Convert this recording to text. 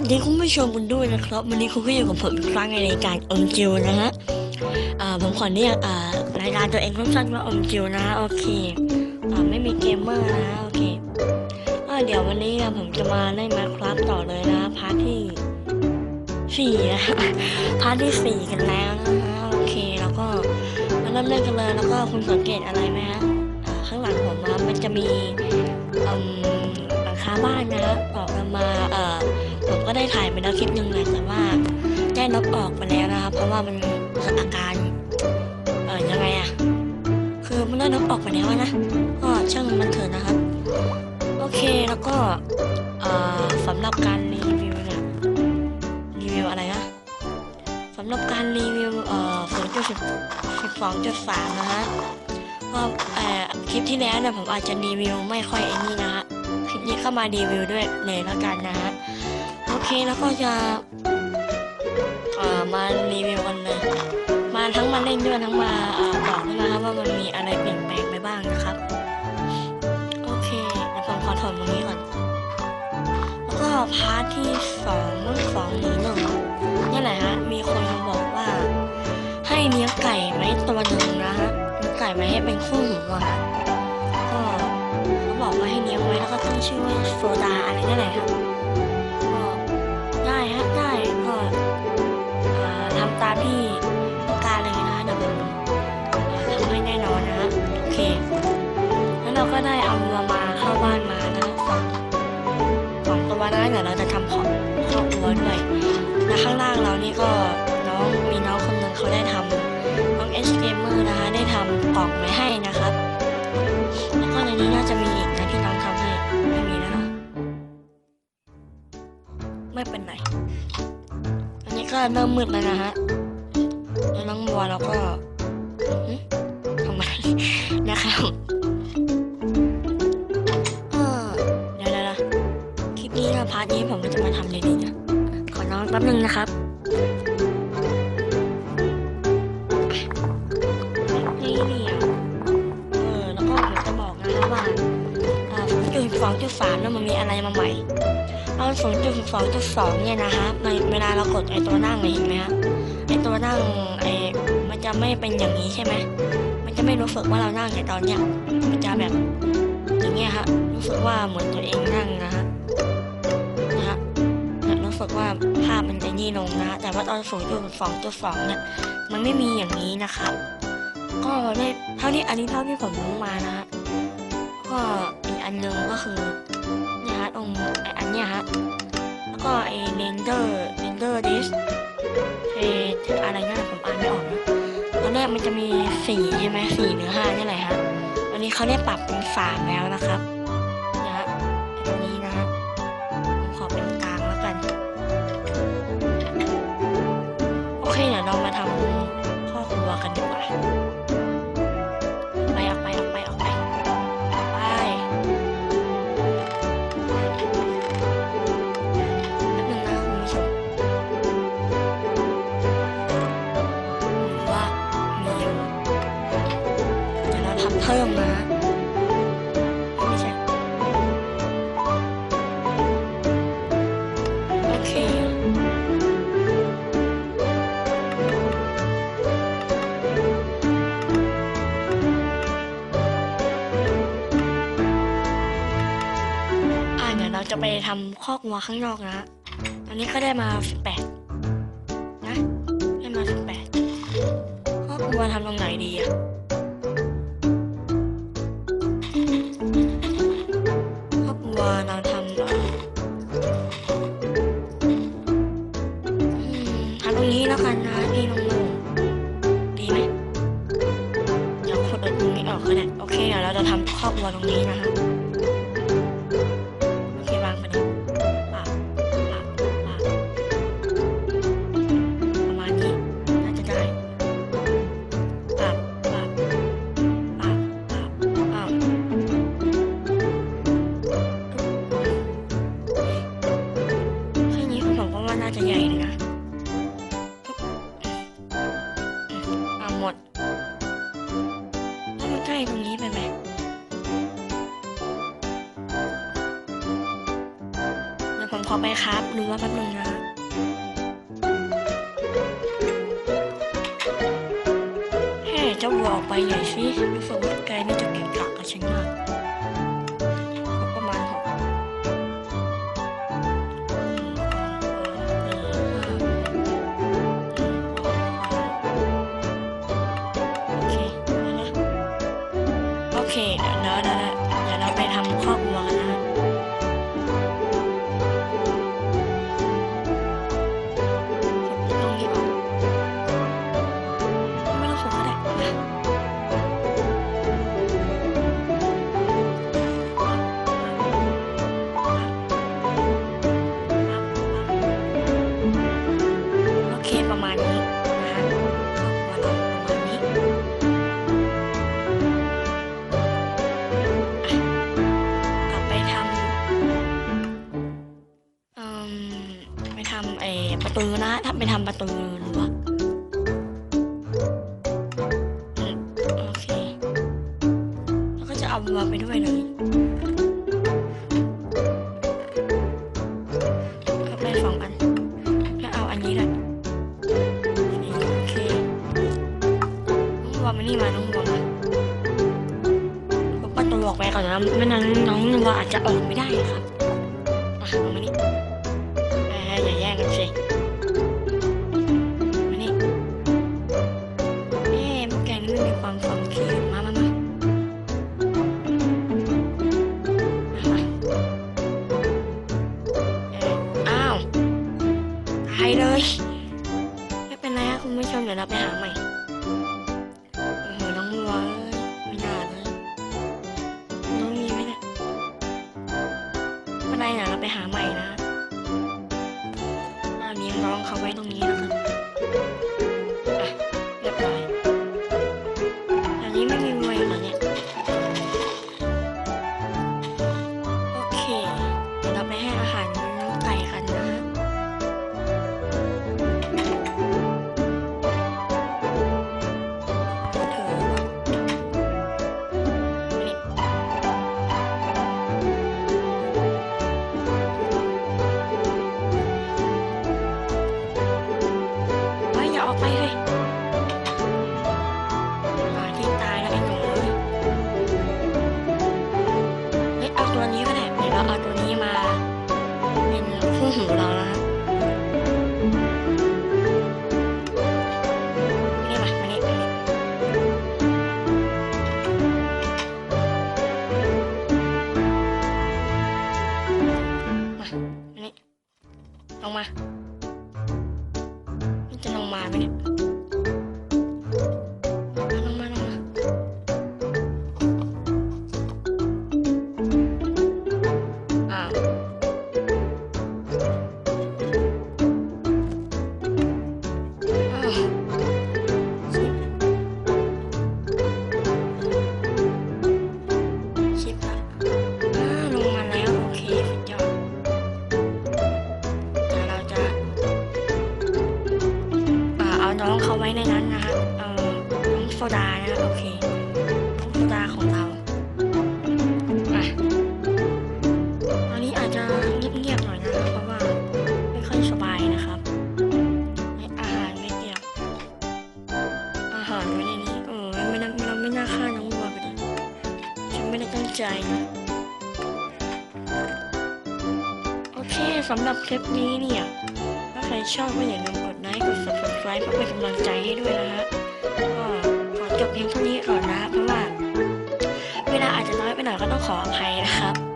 สดีคุณผู้ชมกันด้วยนะครับวันนี้คุณก็อยู่กับผมอีกครั้งในรายการอมจิวนะฮะผมขอเรียกอ่ารายการตัวเองสั้นๆว่าอมจิวนะโอเคอไม่มีเกมเมอร์นะโอเคเดี๋ยววันนี้ผมจะมาเล่นมาครับต่อเลยนะพาร์ทที่สี่นะพาร์ทที่สี่กันแล้วนะฮะโอเคแล้วก็มาเริ่มเล่นกันเลยแล้วก็คุณสังเกตอะไรไหมฮะข้างหลังผมนะมันจะมีหลังคาบ้านนะฮะออกมาเอ่อ ก็ได้ถ่ายไปแล้วคลิปหนึ่งแหละแต่ว่าได้ลบออกไปแล้วนะครับเพราะว่ามันเกิดอาการเออยังไงอะคือมันได้ลบออกไปแล้วนะก็ช่างมันเถอะนะครับ โอเคแล้วก็เอ่อสำหรับการรีวิวเนี่ยรีวิวอะไรนะสำหรับการรีวิวเอ่อศูนย์จุดสิบสองจุดสามนะฮะก็เอ่อคลิปที่แล้วเนี่ยผมอาจจะรีวิวไม่ค่อยไอ้นี่นะฮะคลิปนี้เข้ามารีวิวด้วยเลยแล้วกันนะฮะ โอเคแล้วก็จะเอ่อมารีวิวกันเลยมาทั้งมาเล่นด้วยทั้งมาบอกด้วยนะครับว่ามันมีอะไรเปลี่ยนแปลงไปบ้างนะครับ โอเคเดี๋ยวผมขอถอดตรงนี้ก่อน แล้วก็พาร์ทที่สองสองหรือหนึ่งนี่แหละฮะมีคนมาบอกว่า ให้เลี้ยงไก่ไว้ตัวหนึ่งนะฮะเลี้ยงไก่ไว้ให้เป็นคู่หูอะฮะก็เขาบอกว่าให้เลี้ยงไว้แล้วก็ตั้งชื่อว่าโซดาอะไรนั่นแหละครับ ฮะโอเคแล้วเราก็ได้เอาวัวมาเข้าบ้านมานะสองสองตัวนะเดี๋ยวเราจะทำของครอบครัวด้วยและข้างล่างเรานี่ก็น้องมีน้องคนหนึ่งเขาได้ทำน้องเอชเกมเมอร์นะคะได้ทำกล่องไว้ให้นะครับแล้วก็ในนี้น่าจะมีอีกนะที่น้องทำให้ไม่มีแล้วเนอะไม่เป็นไรอันนี้ก็เริ่มมืดแล้วนะฮะแล้วน้องบัวเราก็ นะครับเออเดี๋ยวนะคลิปนี้นะพาร์ทนี้ผมก็จะมาทำเลยดีนะขอน้องแป๊บนึงนะครับนี่เดียวเออแล้วก็ผมจะบอกนะครับว่าอ่าจุดสองจุดสามเนี่ยมันมีอะไรมาใหม่ตอน0.12.2เนี่ยนะฮะในเวลาเรากดไอตัวนั่งเนี่ยเห็นไหมฮะไอตัวนั่งไอมันจะไม่เป็นอย่างนี้ใช่ไหมมัน จะไม่รู้สึกว่าเรานั่งแต่ตอนเนี้ยมันจะแบบอย่างเงี้ยฮะรู้สึกว่าเหมือนตัวเองนั่งนะฮะนะฮะรู้สึกว่าภาพมันจะนี่ลงนะฮะแต่ว่าตอน0.2.2เนี่ยมันไม่มีอย่างนี้นะครับก็ได้เท่าที่อันนี้เท่าที่ผมรู้มานะฮะก็อีกอันหนึ่งก็คือเนี่ยฮะตรงไออันเนี้ยฮะแล้วก็ไอเรนเดอร์เรนเดอร์ดิสเออะไรเนั่นผมอ่านไม่ออกนะ กมันจะมีสี่ใช่ไหมสี่หรือห้านี่แหละฮะวันนี้เขาได้ปรับเป็นสามแล้วนะครับนี่ฮะไอ้ตรงนี้นะฮะผมขอเป็นกลางแล้วกัน โอเคเดี๋ยวเรามาทำข้อครัวกันดีกว่า ทำคอกวัวข้างนอกนะตอนนี้ก็ได้มาสิบแปดนะได้มาสิบแปดคอกวัวทำตรงไหนดีอะคอกวัวเราทำเอ่ออืมทำตรงนี้แล้วกันนะที่โล่งๆดีไหมเดี๋ยวขุดตรงนี้ออกก็ได้โอเคเดี๋ยวเราจะทำคอกวัวตรงนี้นะฮะ ผมขอไปครับดูว่าแป๊บนึงนะเฮ้เจ้าวัวออกไปใหญ่สิรู้สึกว่าแกนี่จะเก่งกาจกับฉันมาก ไปทำประตูหรือว่าอืมโอเค แล้วก็จะเอาวัวไปด้วยเลยเอาไปสองอัน แล้วเอาอันนี้ด้วยโอเคน้องวัวมานี่มาน้องวัวมาเอาประตูออกไปก่อนนะไม่นั้นน้องวัวอาจจะออกไม่ได้ครับ ตายเลย ไม่เป็นไรครับคุณผู้ชมเดี๋ยวเราไปหาใหม่ ลงมา มันจะลงมาไหมเนี่ย น้องเขาไว้ในนั้นนะฮะเออน้องโซดานะโอเคน้องโซดาของเราอะตอนนี้อาจจะเงียบๆหน่อยนะครับเพราะว่าไม่ค่อยสบายนะครับอาหารไม่เงียบอาหารไว้ในนี้เออไม่น่าเราไม่น่าฆ่าน้องวัวไปเลยฉันไม่ได้ตั้งใจนะโอเคสำหรับคลิปนี้เนี่ยถ้าใครชอบก็อย่าลืมกด ค์กด subscribe เพื่อเป็นกำลังใจให้ด้วยนะฮะก็ขอจบเพียงเท่านี้ก่อนนะเพราะว่า เวลาอาจจะน้อยไปหน่อยก็ต้องขออภัยนะครับ